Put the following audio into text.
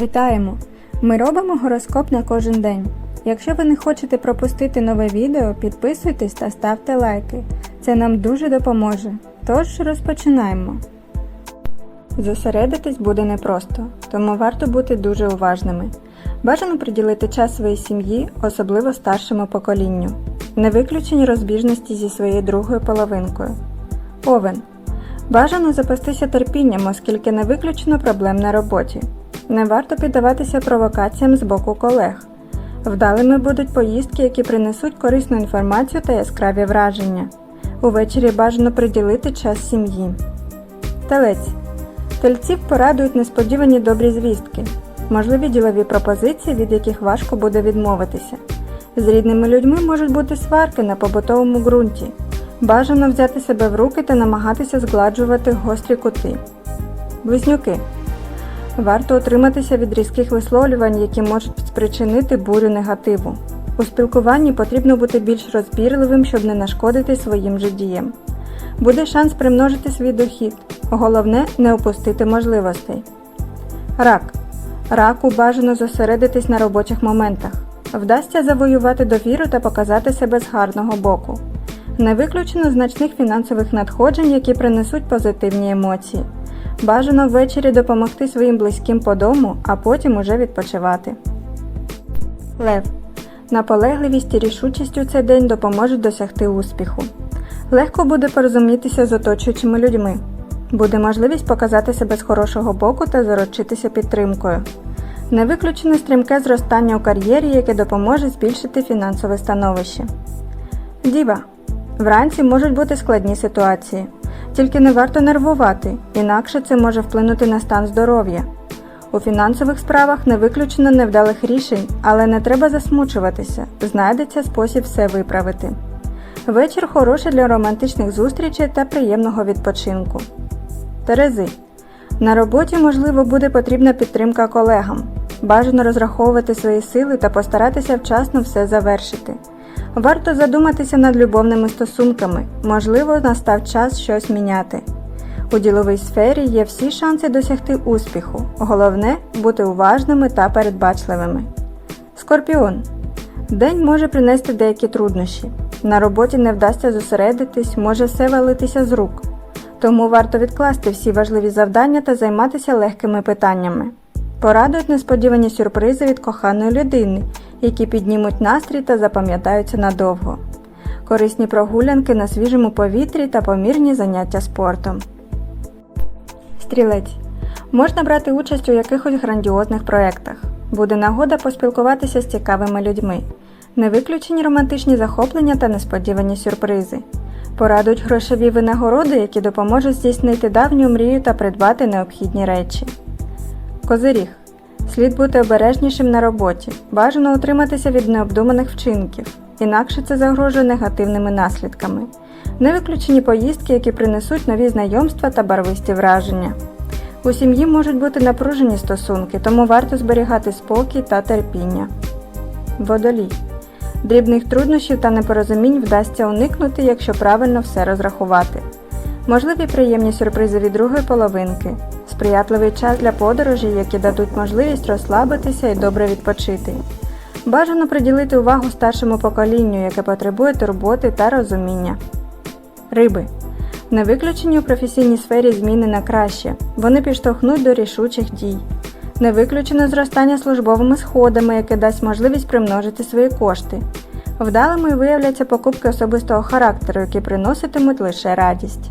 Вітаємо! Ми робимо гороскоп на кожен день. Якщо ви не хочете пропустити нове відео, підписуйтесь та ставте лайки. Це нам дуже допоможе. Тож розпочинаємо. Зосередитись буде непросто, тому варто бути дуже уважними. Бажано приділити час своїй сім'ї, особливо старшому поколінню. Не виключені розбіжності зі своєю другою половинкою. Овен. Бажано запастися терпінням, оскільки не виключено проблем на роботі. Не варто піддаватися провокаціям з боку колег. Вдалими будуть поїздки, які принесуть корисну інформацію та яскраві враження. Увечері бажано приділити час сім'ї. Телець. Тельців порадують несподівані добрі звістки, можливі ділові пропозиції, від яких важко буде відмовитися. З рідними людьми можуть бути сварки на побутовому ґрунті. Бажано взяти себе в руки та намагатися згладжувати гострі кути. Близнюки. Варто утриматися від різких висловлювань, які можуть спричинити бурю негативу. У спілкуванні потрібно бути більш розбірливим, щоб не нашкодити своїм же діям. Буде шанс примножити свій дохід. Головне не упустити можливостей. Рак. Раку бажано зосередитись на робочих моментах. Вдасться завоювати довіру та показати себе з гарного боку. Не виключено значних фінансових надходжень, які принесуть позитивні емоції. Бажано ввечері допомогти своїм близьким по дому, а потім уже відпочивати. Лев. Наполегливість і рішучість у цей день допоможуть досягти успіху. Легко буде порозумітися з оточуючими людьми. Буде можливість показати себе з хорошого боку та заручитися підтримкою. Не виключено стрімке зростання у кар'єрі, яке допоможе збільшити фінансове становище. Діва. Вранці можуть бути складні ситуації. Тільки не варто нервувати, інакше це може вплинути на стан здоров'я. У фінансових справах не виключено невдалих рішень, але не треба засмучуватися, знайдеться спосіб все виправити. Вечір хороший для романтичних зустрічей та приємного відпочинку. Терези. На роботі, можливо, буде потрібна підтримка колегам. Бажано розраховувати свої сили та постаратися вчасно все завершити. Варто задуматися над любовними стосунками, можливо, настав час щось міняти. У діловій сфері є всі шанси досягти успіху. Головне бути уважними та передбачливими. Скорпіон. День може принести деякі труднощі. На роботі не вдасться зосередитись, може все валитися з рук. Тому варто відкласти всі важливі завдання та займатися легкими питаннями. Порадують несподівані сюрпризи від коханої людини, які піднімуть настрій та запам'ятаються надовго. Корисні прогулянки на свіжому повітрі та помірні заняття спортом. Стрілець. Можна брати участь у якихось грандіозних проєктах. Буде нагода поспілкуватися з цікавими людьми. Не виключені романтичні захоплення та несподівані сюрпризи. Порадують грошові винагороди, які допоможуть здійснити давню мрію та придбати необхідні речі. Козиріг. Слід бути обережнішим на роботі. Бажано утриматися від необдуманих вчинків, інакше це загрожує негативними наслідками. Не виключені поїздки, які принесуть нові знайомства та барвисті враження. У сім'ї можуть бути напружені стосунки, тому варто зберігати спокій та терпіння. Водолій. Дрібних труднощів та непорозумінь вдасться уникнути, якщо правильно все розрахувати. Можливі приємні сюрпризи від другої половинки, сприятливий час для подорожі, які дадуть можливість розслабитися і добре відпочити. Бажано приділити увагу старшому поколінню, яке потребує турботи та розуміння. Риби. Не виключені у професійній сфері зміни на краще, вони підштовхнуть до рішучих дій. Не виключено зростання службовими сходами, яке дасть можливість примножити свої кошти. Вдалими виявляться покупки особистого характеру, які приноситимуть лише радість.